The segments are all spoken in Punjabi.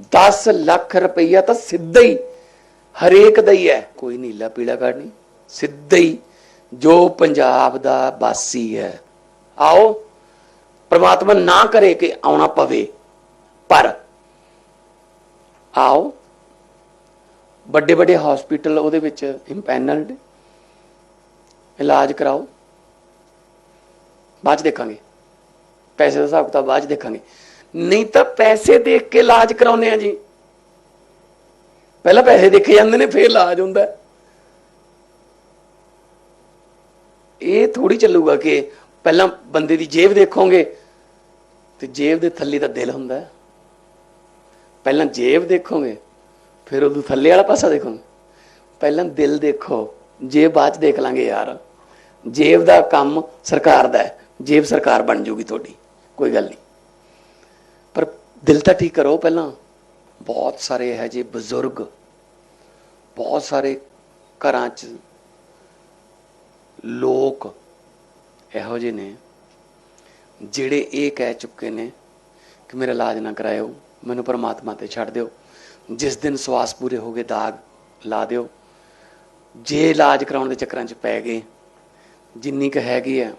10 ਲੱਖ ਰੁਪਈਆ ਤਾਂ ਸਿੱਧਾ ਹੀ ਹਰੇਕ ਦਾ ਹੀ ਹੈ। ਕੋਈ ਨੀਲਾ ਪੀਲਾ ਕਾਰਡ ਨਹੀਂ। ਸਿੱਧਾ ਹੀ ਜੋ ਪੰਜਾਬ ਦਾ ਵਾਸੀ ਹੈ। ਆਓ, ਪ੍ਰਮਾਤਮਾ ਨਾ ਕਰੇ ਕਿ ਆਉਣਾ ਪਵੇ, ਪਰ ਆਓ, ਵੱਡੇ ਵੱਡੇ ਹਸਪੀਟਲ ਉਹਦੇ ਵਿੱਚ ਇੰਪੈਨਲਡ ਇਲਾਜ ਕਰਾਓ। ਬਾਅਦ ਚ ਦੇਖਾਂਗੇ। ਪੈਸੇ ਦਾ ਹਿਸਾਬ ਕਿਤਾਬ ਬਾਅਦ ਚ ਦੇਖਾਂਗੇ। ਨਹੀਂ ਤਾਂ ਪੈਸੇ ਦੇਖ ਕੇ ਇਲਾਜ ਕਰਾਉਂਦੇ ਆ ਜੀ। ਪਹਿਲਾਂ ਪੈਸੇ ਦੇਖੇ ਜਾਂਦੇ ਨੇ, ਫਿਰ ਇਲਾਜ ਹੁੰਦਾ। ਇਹ ਥੋੜੀ ਚੱਲੂਗਾ ਕਿ ਪਹਿਲਾਂ ਬੰਦੇ ਦੀ ਜੇਬ ਦੇਖੋਗੇ, ਤੇ ਜੇਬ ਦੇ ਥੱਲੇ ਤਾਂ ਦਿਲ ਹੁੰਦਾ। ਪਹਿਲਾਂ ਜੇਬ ਦੇਖੋਗੇ, ਫਿਰ ਉਹਦੇ ਥੱਲੇ ਵਾਲਾ ਪਾਸਾ ਦੇਖੋਗੇ। ਪਹਿਲਾਂ ਦਿਲ ਦੇਖੋ, ਜੇਬ ਬਾਅਦ ਚ ਦੇਖ ਲਾਂਗੇ ਯਾਰ। ਜੇਬ ਦਾ ਕੰਮ ਸਰਕਾਰ ਦਾ ਹੈ, ਜੇਬ ਸਰਕਾਰ ਬਣ ਜੂਗੀ ਤੁਹਾਡੀ, ਕੋਈ ਗੱਲ ਨਹੀਂ। ਦਿਲ ਤਾਂ ਠੀਕ ਕਰੋ ਪਹਿਲਾਂ। ਬਹੁਤ ਸਾਰੇ ਹੈ ਜੀ ਬਜ਼ੁਰਗ, ਬਹੁਤ ਸਾਰੇ ਘਰਾਂ 'ਚ ਲੋਕ ਇਹੋ ਜਿਹੇ ਨੇ, ਜਿਹੜੇ ਇਹ ਕਹਿ ਚੁੱਕੇ ਨੇ ਕਿ ਮੇਰਾ ਇਲਾਜ ਨਾ ਕਰਾਇਓ, ਮੈਨੂੰ ਪਰਮਾਤਮਾ ਤੇ ਛੱਡ ਦਿਓ। ਜਿਸ ਦਿਨ ਸਵਾਸ ਪੂਰੇ ਹੋ ਗਏ, ਦਾਗ ਲਾ ਦਿਓ। ਜੇ ਇਲਾਜ ਕਰਾਉਣ ਦੇ ਚੱਕਰਾਂ 'ਚ ਪੈ ਗਏ, ਜਿੰਨੀ ਕੁ ਹੈਗੀ ਆ,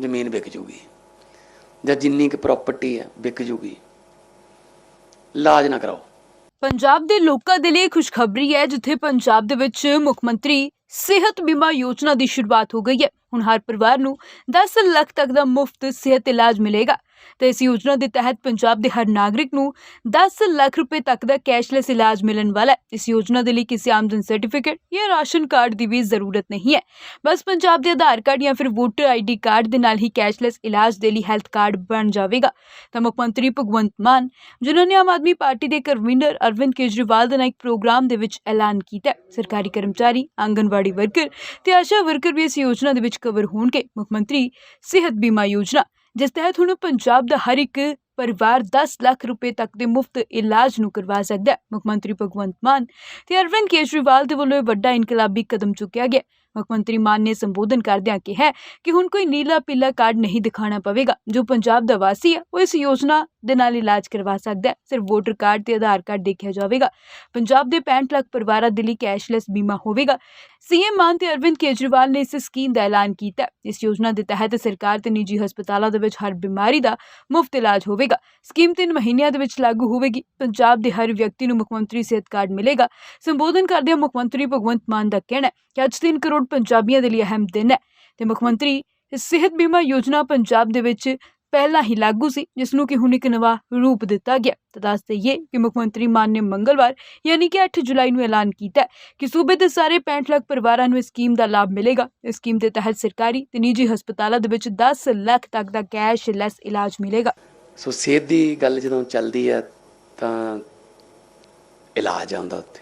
ਜ਼ਮੀਨ ਵਿਕ ਜੂਗੀ। ਜਾਂ ਜਿੰਨੀ ਕੁ ਪ੍ਰਾਪਰਟੀ ਹੈ ਵਿਕ ਜੂਗੀ। ਇਲਾਜ ਨਾ ਕਰਾਓ। ਪੰਜਾਬ ਦੇ ਲੋਕਾਂ ਦੇ ਲਈ ਖੁਸ਼ਖਬਰੀ ਹੈ, ਜਿੱਥੇ ਪੰਜਾਬ ਦੇ ਵਿੱਚ ਮੁੱਖ ਮੰਤਰੀ ਸਿਹਤ ਬੀਮਾ ਯੋਜਨਾ ਦੀ ਸ਼ੁਰੂਆਤ ਹੋ ਗਈ ਹੈ। ਹੁਣ ਹਰ ਪਰਿਵਾਰ ਨੂੰ 10 ਲੱਖ ਤੱਕ ਦਾ ਮੁਫਤ ਸਿਹਤ ਇਲਾਜ ਮਿਲੇਗਾ। ਤੇ ਇਸ ਯੋਜਨਾ ਦੇ ਤਹਿਤ ਪੰਜਾਬ ਦੇ ਹਰ ਨਾਗਰਿਕ ਨੂੰ 10 ਲੱਖ ਰੁਪਏ ਤੱਕ ਦਾ ਕੈਸ਼ਲੈਸ ਇਲਾਜ ਮਿਲਣ ਵਾਲਾ ਹੈ। ਇਸ ਯੋਜਨਾ ਦੇ ਲਈ ਕਿਸੇ ਆਮਦਨ ਸਰਟੀਫਿਕੇਟ ਜਾਂ ਰਾਸ਼ਨ ਕਾਰਡ ਦੀ ਵੀ ਜ਼ਰੂਰਤ ਨਹੀਂ ਹੈ। ਬਸ ਪੰਜਾਬ ਦੇ ਆਧਾਰ ਕਾਰਡ ਜਾਂ ਫਿਰ ਵੋਟਰ ਆਈਡੀ ਕਾਰਡ ਦੇ ਨਾਲ ਹੀ ਕੈਸ਼ਲੈਸ ਇਲਾਜ ਦੇ ਲਈ ਹੈਲਥ ਕਾਰਡ ਬਣ ਜਾਵੇਗਾ। ਤਾਂ ਮੁੱਖ ਮੰਤਰੀ ਭਗਵੰਤ ਮਾਨ, ਜਿਨ੍ਹਾਂ ਨੇ ਆਮ ਆਦਮੀ ਪਾਰਟੀ ਦੇ ਕਨਵੀਨਰ ਅਰਵਿੰਦ ਕੇਜਰੀਵਾਲ ਦੇ ਨਾਲ ਇੱਕ ਪ੍ਰੋਗਰਾਮ ਦੇ ਵਿੱਚ ਐਲਾਨ ਕੀਤਾ ਸਰਕਾਰੀ ਕਰਮਚਾਰੀ, ਆਂਗਨਵਾੜੀ ਵਰਕਰ ਤੇ ਆਸ਼ਾ ਵਰਕਰ ਵੀ ਇਸ ਯੋਜਨਾ ਦੇ ਵਿੱਚ ਕਵਰ ਹੋਣਗੇ। ਮੁੱਖ ਮੰਤਰੀ ਸਿਹਤ ਬੀਮਾ ਯੋਜਨਾ ਜਿਸ ਤਹਿਤ ਹੁਣ ਪੰਜਾਬ ਦਾ ਹਰ ਇੱਕ ਪਰਿਵਾਰ 10 ਲੱਖ ਰੁਪਏ ਤੱਕ ਦੇ ਮੁਫਤ ਇਲਾਜ ਨੂੰ ਕਰਵਾ ਸਕਦਾ ਹੈ। ਮੁੱਖ ਮੰਤਰੀ ਭਗਵੰਤ ਮਾਨ ਤੇ ਅਰਵਿੰਦ ਕੇਜਰੀਵਾਲ ਦੇ ਵੱਲੋਂ ਇਹ ਵੱਡਾ ਇਨਕਲਾਬੀ ਕਦਮ ਚੁੱਕਿਆ ਗਿਆ ਮੁੱਖ ਮੰਤਰੀ ਮਾਨ ਨੇ ਸੰਬੋਧਨ ਕਰਦਿਆਂ ਕਿਹਾ ਕਿ ਹੁਣ ਕੋਈ ਨੀਲਾ ਪੀਲਾ ਕਾਰਡ ਨਹੀਂ ਦਿਖਾਣਾ ਪਵੇਗਾ। ਜੋ ਪੰਜਾਬ ਦਾ ਵਾਸੀ ਹੈ, ਉਹ ਇਸ ਯੋਜਨਾ ਦੇ ਨਾਲ ਇਲਾਜ ਕਰਵਾ ਸਕਦਾ ਹੈ। ਸਿਰਫ ਵੋਟਰ ਕਾਰਡ ਤੇ ਆਧਾਰ ਕਾਰਡ ਦੇਖਿਆ ਜਾਵੇਗਾ। ਪੰਜਾਬ ਦੇ 65 ਲੱਖ ਪਰਿਵਾਰਾਂ ਦੇ ਲਈ ਕੈਸ਼ਲੈਸ ਬੀਮਾ ਹੋਵੇਗਾ। ਸੀਐਮ ਮਾਨ ਤੇ ਅਰਵਿੰਦ ਕੇਜਰੀਵਾਲ ਨੇ ਇਸ ਸਕੀਮ ਦਾ ਐਲਾਨ ਕੀਤਾ। ਇਸ ਯੋਜਨਾ ਦੇ ਤਹਿਤ ਸਰਕਾਰ ਤੇ ਨਿੱਜੀ ਹਸਪਤਾਲਾਂ ਦੇ ਵਿੱਚ ਹਰ ਬਿਮਾਰੀ ਦਾ ਮੁਫਤ ਇਲਾਜ ਹੋਵੇਗਾ। ਸਕੀਮ 3 ਮਹੀਨਿਆਂ ਦੇ ਵਿੱਚ ਲਾਗੂ ਹੋਵੇਗੀ। ਪੰਜਾਬ ਦੇ ਹਰ ਵਿਅਕਤੀ ਨੂੰ ਮੁੱਖ ਮੰਤਰੀ ਸਿਹਤ ਕਾਰਡ ਮਿਲੇਗਾ। ਸੰਬੋਧਨ ਕਰਦਿਆਂ ਮੁੱਖ ਮੰਤਰੀ ਭਗਵੰਤ ਮਾਨ ਦਾ ਕਹਿਣਾ ਕਿ ਅੱਜ 3 ਕਰੋੜ ਪੰਜਾਬੀਆਂ ਦੇ ਲਈ ਅਹਿਮ ਦਿਨ ਹੈ। ਤੇ ਮੁੱਖ ਮੰਤਰੀ, ਸਿਹਤ ਬੀਮਾ ਯੋਜਨਾ ਪੰਜਾਬ ਦੇ ਵਿੱਚ ਪਹਿਲਾਂ ਹੀ ਲਾਗੂ ਸੀ ਜਿਸ ਨੂੰ ਕਿ ਹੁਣ ਇੱਕ ਨਵਾਂ ਰੂਪ ਦਿੱਤਾ ਗਿਆ। ਤਾਂ ਦੱਸ ਦਈਏ ਕਿ ਮੁੱਖ ਮੰਤਰੀ ਮਾਨ ਨੇ ਮੰਗਲਵਾਰ, ਯਾਨੀ ਕਿ 8 ਜੁਲਾਈ ਨੂੰ ਐਲਾਨ ਕੀਤਾ ਕਿ ਸੂਬੇ ਦੇ ਸਾਰੇ 65 ਲੱਖ ਪਰਿਵਾਰਾਂ ਨੂੰ ਇਸ ਸਕੀਮ ਦਾ ਲਾਭ ਮਿਲੇਗਾ। ਇਸ ਸਕੀਮ ਦੇ ਤਹਿਤ ਸਰਕਾਰੀ ਤੇ ਨਿੱਜੀ ਹਸਪਤਾਲਾਂ ਦੇ ਵਿੱਚ 10 ਲੱਖ ਤੱਕ ਦਾ ਕੈਸ਼ਲੈਸ ਇਲਾਜ ਮਿਲੇਗਾ। ਸੋ ਸਿਹਤ ਦੀ ਗੱਲ ਜਦੋਂ ਚੱਲਦੀ ਹੈ, ਤਾਂ ਇਲਾਜ ਆਉਂਦਾ ਉੱਥੇ।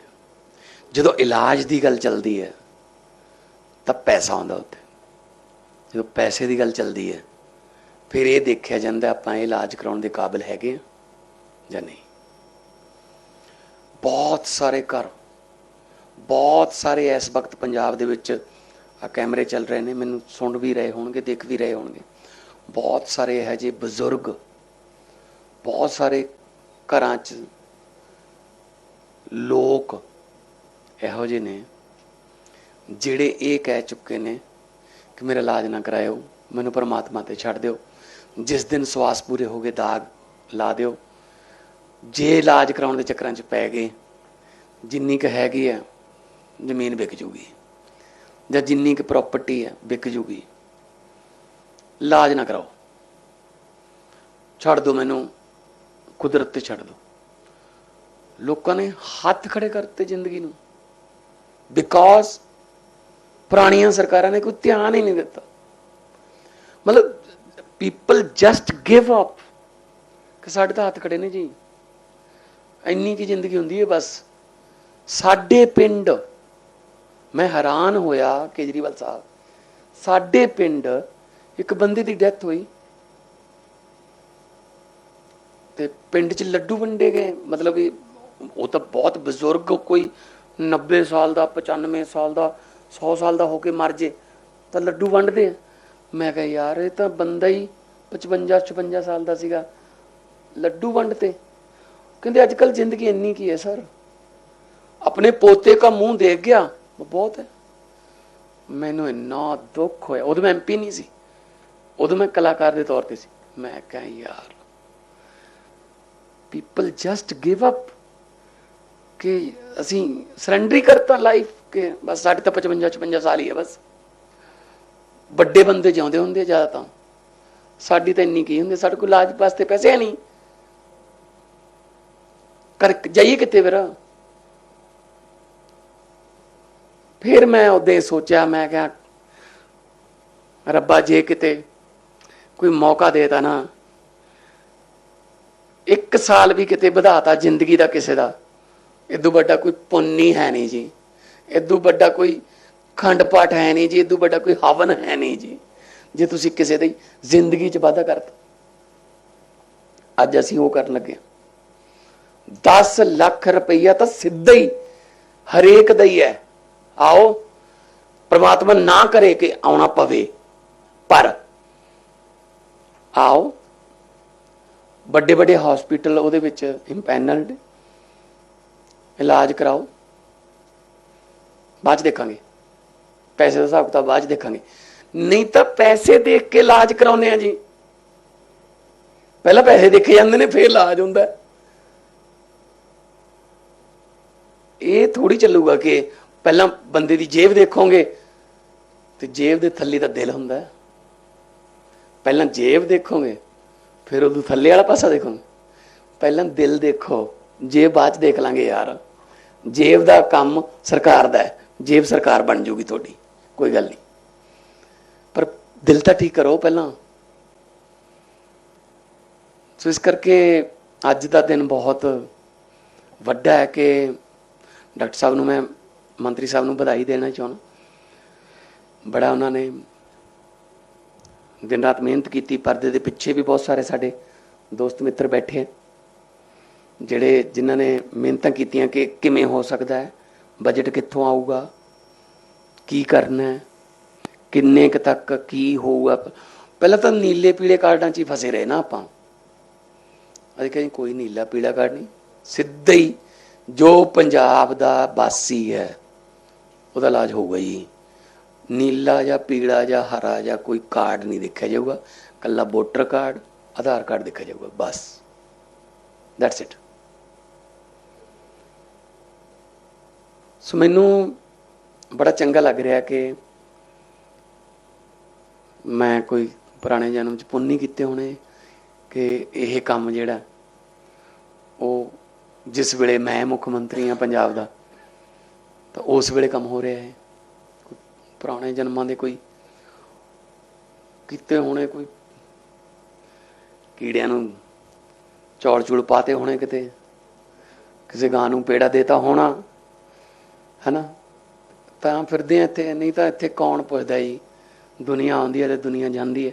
ਜਦੋਂ ਇਲਾਜ ਦੀ ਗੱਲ ਚੱਲਦੀ ਹੈ ਤਾਂ ਪੈਸਾ ਆਉਂਦਾ ਉੱਥੇ। ਜਦੋਂ ਪੈਸੇ ਦੀ ਗੱਲ ਚੱਲਦੀ ਹੈ, ਫਿਰ ਇਹ ਦੇਖਿਆ ਜਾਂਦਾ ਆਪਾਂ ਇਹ ਇਲਾਜ ਕਰਾਉਣ ਦੇ ਕਾਬਿਲ ਹੈਗੇ ਆ ਜਾਂ ਨਹੀਂ। ਬਹੁਤ ਸਾਰੇ ਘਰ, ਬਹੁਤ ਸਾਰੇ ਇਸ ਵਕਤ ਪੰਜਾਬ ਦੇ ਵਿੱਚ ਆ ਕੈਮਰੇ ਚੱਲ ਰਹੇ ਨੇ, ਮੈਨੂੰ ਸੁਣ ਵੀ ਰਹੇ ਹੋਣਗੇ, ਦੇਖ ਵੀ ਰਹੇ ਹੋਣਗੇ। ਬਹੁਤ ਸਾਰੇ ਇਹੋ ਜਿਹੇ ਬਜ਼ੁਰਗ, ਬਹੁਤ ਸਾਰੇ ਘਰਾਂ 'ਚ ਲੋਕ ਇਹੋ ਜਿਹੇ ਨੇ ਜਿਹੜੇ ਇਹ ਕਹਿ ਚੁੱਕੇ ਨੇ ਕਿ ਮੇਰਾ ਇਲਾਜ ਨਾ ਕਰਾਇਓ, ਮੈਨੂੰ ਪਰਮਾਤਮਾ ਤੇ ਛੱਡ ਦਿਓ। ਜਿਸ ਦਿਨ ਸਵਾਸ ਪੂਰੇ ਹੋ ਗਏ, ਦਾਗ ਲਾ ਦਿਓ। ਜੇ ਇਲਾਜ ਕਰਾਉਣ ਦੇ ਚੱਕਰਾਂ 'ਚ ਪੈ ਗਏ, ਜਿੰਨੀ ਕੁ ਹੈਗੀ ਆ, ਜ਼ਮੀਨ ਵਿਕ ਜੂਗੀ। ਜਾਂ ਜਿੰਨੀ ਕੁ ਪ੍ਰਾਪਰਟੀ ਹੈ ਵਿਕ ਜੂਗੀ। ਇਲਾਜ ਨਾ ਕਰਾਓ। ਛੱਡ ਦਿਓ ਮੈਨੂੰ, ਕੁਦਰਤ ਤੇ ਛੱਡ ਦਿਓ। ਲੋਕਾਂ ਨੇ ਹੱਥ ਖੜੇ ਕਰਤੇ ਜ਼ਿੰਦਗੀ ਨੂੰ। ਬਿਕੋਜ਼ ਪੁਰਾਣੀਆਂ ਸਰਕਾਰਾਂ ਨੇ ਕੋਈ ਧਿਆਨ ਹੀ ਨਹੀਂ ਦਿੱਤਾ। ਮਤਲਬ ਪੀਪਲ ਜਸਟ ਗਿਵ ਅਪ ਕਿ ਸਾਡੇ ਤਾਂ ਹੱਥ ਖੜੇ ਨੇ ਜੀ। ਇੰਨੀ ਕੀ ਜ਼ਿੰਦਗੀ ਹੁੰਦੀ ਹੈ ਬਸ। ਸਾਡੇ ਪਿੰਡ, ਮੈਂ ਹੈਰਾਨ ਹੋਇਆ ਕੇਜਰੀਵਾਲ ਸਾਹਿਬ, ਸਾਡੇ ਪਿੰਡ ਇੱਕ ਬੰਦੇ ਦੀ ਡੈਥ ਹੋਈ। ਤੇ ਪਿੰਡ 'ਚ ਲੱਡੂ ਵੰਡੇ ਗਏ। ਮਤਲਬ ਉਹ ਤਾਂ ਬਹੁਤ ਬਜ਼ੁਰਗ ਕੋਈ 90 ਸਾਲ ਦਾ 95 ਸਾਲ ਦਾ 100 ਸਾਲ ਦਾ ਹੋ ਕੇ ਮਰ ਜੇ, ਤਾਂ ਲੱਡੂ ਵੰਡਦੇ ਆ। ਮੈਂ ਕਿਹਾ, ਯਾਰ, ਇਹ ਤਾਂ ਬੰਦਾ ਹੀ 55 56 ਸਾਲ ਦਾ ਸੀਗਾ। ਲੱਡੂ ਵੰਡਤੇ। ਕਹਿੰਦੇ ਅੱਜ ਕੱਲ ਜ਼ਿੰਦਗੀ ਇੰਨੀ ਕੀ ਹੈ, ਸਰ? ਆਪਣੇ ਪੋਤੇ ਦਾ ਮੂੰਹ ਦੇਖ ਗਿਆ ਬਹੁਤ ਹੈ। ਮੈਨੂੰ ਇੰਨਾ ਦੁੱਖ ਹੋਇਆ। ਉਦੋਂ ਮੈਂ ਐਮਪੀ ਨਹੀਂ ਸੀ। ਉਦੋਂ ਮੈਂ ਕਲਾਕਾਰ ਦੇ ਤੌਰ ਤੇ ਸੀ। ਮੈਂ ਕਿਹਾ, ਯਾਰ ਪੀਪਲ ਜਸਟ ਗਿਵ ਅਪ ਕਿ ਅਸੀਂ ਸਰੈਂਡਰ ਕਰਤਾ ਲਾਈਫ ਕਿ ਬਸ ਸਾਡੇ ਤਾਂ 55 56 ਸਾਲ ਹੀ ਹੈ ਬਸ। ਵੱਡੇ ਬੰਦੇ ਜਿਉਂਦੇ ਹੁੰਦੇ ਜ਼ਿਆਦਾ ਤਾਂ ਸਾਡੀ ਤਾਂ ਇੰਨੀ ਕੀ ਹੁੰਦੀ ਸਾਡੇ ਕੋਲ ਇਲਾਜ ਵਾਸਤੇ ਪੈਸੇ ਹੈ ਨਹੀਂ। ਕਰ ਜਾਈਏ ਕਿਤੇ ਫਿਰ? ਫਿਰ ਮੈਂ ਉਹਦੇ ਸੋਚਿਆ, ਮੈਂ ਕਿਹਾ, ਰੱਬਾ ਜੇ ਕਿਤੇ ਕੋਈ ਮੌਕਾ ਦੇਤਾ ਨਾ, ਇੱਕ ਸਾਲ ਵੀ ਕਿਤੇ ਵਧਾਤਾ ਜ਼ਿੰਦਗੀ ਦਾ ਕਿਸੇ ਦਾ ਇਦੋਂ ਵੱਡਾ ਕੋਈ ਪੁੰਨੀ ਹੈ ਨਹੀਂ ਜੀ। ਇਦੋਂ ਵੱਡਾ ਕੋਈ ਖੰਡ ਪਾਠ ਹੈ ਨਹੀਂ ਜੀ ਇਦੋਂ ਵੱਡਾ ਕੋਈ ਹਵਨ ਹੈ ਨਹੀਂ ਜੀ, ਜੇ ਤੁਸੀਂ ਕਿਸੇ ਦੀ ਜ਼ਿੰਦਗੀ 'ਚ ਵਾਧਾ ਕਰਤਾ। ਅੱਜ ਅਸੀਂ ਉਹ ਕਰਨ ਲੱਗੇ ਹਾਂ। 10 ਲੱਖ ਰੁਪਈਆ ਤਾਂ ਸਿੱਧਾ ਹੀ ਹਰੇਕ ਦਾ ਹੀ ਹੈ। ਆਓ, ਪ੍ਰਮਾਤਮਾ ਨਾ ਕਰੇ ਕਿ ਆਉਣਾ ਪਵੇ, ਪਰ ਆਓ ਵੱਡੇ ਵੱਡੇ ਹਸਪੀਟਲ ਉਹਦੇ ਵਿੱਚ ਇੰਪੈਨਲਡ ਇਲਾਜ ਕਰਾਓ। ਬਾਅਦ 'ਚ ਦੇਖਾਂਗੇ। ਪੈਸੇ ਦਾ ਹਿਸਾਬ ਕਿਤਾਬ ਬਾਅਦ 'ਚ ਦੇਖਾਂਗੇ। ਨਹੀਂ ਤਾਂ ਪੈਸੇ ਦੇਖ ਕੇ ਇਲਾਜ ਕਰਾਉਂਦੇ ਆ ਜੀ। ਪਹਿਲਾਂ ਪੈਸੇ ਦੇਖੇ ਜਾਂਦੇ ਨੇ, ਫਿਰ ਇਲਾਜ ਹੁੰਦਾ। ਇਹ ਥੋੜੀ ਚੱਲੂਗਾ ਕਿ ਪਹਿਲਾਂ ਬੰਦੇ ਦੀ ਜੇਬ ਦੇਖੋਗੇ, ਤੇ ਜੇਬ ਦੇ ਥੱਲੇ ਤਾਂ ਦਿਲ ਹੁੰਦਾ। ਪਹਿਲਾਂ ਜੇਬ ਦੇਖੋਗੇ, ਫਿਰ ਉਹਦੇ ਥੱਲੇ ਵਾਲਾ ਪਾਸਾ ਦੇਖੋਗੇ। ਪਹਿਲਾਂ ਦਿਲ ਦੇਖੋ, ਜੇਬ ਬਾਅਦ ਚ ਦੇਖ ਲਾਂਗੇ ਯਾਰ। ਜੇਬ ਦਾ ਕੰਮ ਸਰਕਾਰ ਦਾ ਹੈ। ਜੇਬ ਸਰਕਾਰ ਬਣ ਜੂਗੀ ਤੁਹਾਡੀ, ਕੋਈ ਗੱਲ ਨਹੀਂ। ਪਰ ਦਿਲ ਤਾਂ ਠੀਕ ਕਰੋ ਪਹਿਲਾਂ। ਸੋ ਇਸ ਕਰਕੇ ਅੱਜ ਦਾ ਦਿਨ ਬਹੁਤ ਵੱਡਾ ਹੈ ਕਿ ਡਾਕਟਰ ਸਾਹਿਬ ਨੂੰ ਮੈਂ, ਮੰਤਰੀ ਸਾਹਿਬ ਨੂੰ ਵਧਾਈ ਦੇਣਾ ਚਾਹੁੰਦਾ। ਬੜਾ ਉਹਨਾਂ ਨੇ ਦਿਨ ਰਾਤ ਮਿਹਨਤ ਕੀਤੀ, ਪਰਦੇ ਦੇ ਪਿੱਛੇ ਵੀ ਬਹੁਤ ਸਾਰੇ ਸਾਡੇ ਦੋਸਤ ਮਿੱਤਰ ਬੈਠੇ ਜਿਹੜੇ ਜਿਨ੍ਹਾਂ ਨੇ ਮਿਹਨਤਾਂ ਕੀਤੀਆਂ ਕਿ ਕਿਵੇਂ ਹੋ ਸਕਦਾ ਹੈ। ਬਜਟ ਕਿੱਥੋਂ ਆਊਗਾ? ਕੀ ਕਰਨਾ ਹੈ? ਕਿੰਨੇ ਕੁ ਤੱਕ ਕੀ ਹੋਊਗਾ? ਪਹਿਲਾਂ ਤਾਂ ਨੀਲੇ ਪੀਲੇ ਕਾਰਡਾਂ 'ਚ ਹੀ ਫਸੇ ਰਹੇ ਨਾ ਆਪਾਂ। ਅਸੀਂ ਕਹਿੰਦੇ ਕੋਈ ਨੀਲਾ ਪੀਲਾ ਕਾਰਡ ਨਹੀਂ। ਸਿੱਧਾ ਹੀ ਜੋ ਪੰਜਾਬ ਦਾ ਵਾਸੀ ਹੈ, ਉਹਦਾ ਇਲਾਜ ਹੋਊਗਾ ਜੀ। ਨੀਲਾ ਜਾਂ ਪੀਲਾ ਜਾਂ ਹਰਾ ਜਾਂ ਕੋਈ ਕਾਰਡ ਨਹੀਂ ਦੇਖਿਆ ਜਾਊਗਾ। ਕੱਲਾ ਵੋਟਰ ਕਾਰਡ, ਆਧਾਰ ਕਾਰਡ ਦੇਖਿਆ ਜਾਊਗਾ, ਬਸ। ਦੈਟਸ ਇਟ ਸੋ ਮੈਨੂੰ ਬੜਾ ਚੰਗਾ ਲੱਗ ਰਿਹਾ ਕਿ ਮੈਂ ਕੋਈ ਪੁਰਾਣੇ ਜਨਮ ਚ ਪੁੰਨ ਨਹੀਂ ਕੀਤੇ ਹੋਣੇ ਕਿ ਇਹ ਕੰਮ ਜਿਹੜਾ ਉਹ ਜਿਸ ਵੇਲੇ ਮੈਂ ਮੁੱਖ ਮੰਤਰੀ ਆ ਪੰਜਾਬ ਦਾ, ਤਾਂ ਉਸ ਵੇਲੇ ਕੰਮ ਹੋ ਰਿਹਾ ਹੈ। ਪੁਰਾਣੇ ਜਨਮਾਂ ਦੇ ਕੋਈ ਕੀਤੇ ਹੋਣੇ, ਕੋਈ ਕੀੜਿਆਂ ਨੂੰ ਚੌਲ ਚੂਲ ਪਾਤੇ ਹੋਣੇ ਕਿਤੇ, ਕਿਸੇ ਗਾਂ ਨੂੰ ਪੇੜਾ ਦੇਤਾ ਹੋਣਾ ਹੈਨਾ? ਤਾਂ ਫਿਰਦੇ ਆ ਇੱਥੇ, ਨਹੀਂ ਤਾਂ ਇੱਥੇ ਕੌਣ ਪੁੱਛਦਾ ਜੀ? ਦੁਨੀਆ ਆਉਂਦੀ ਹੈ ਤੇ ਦੁਨੀਆ ਜਾਂਦੀ ਹੈ।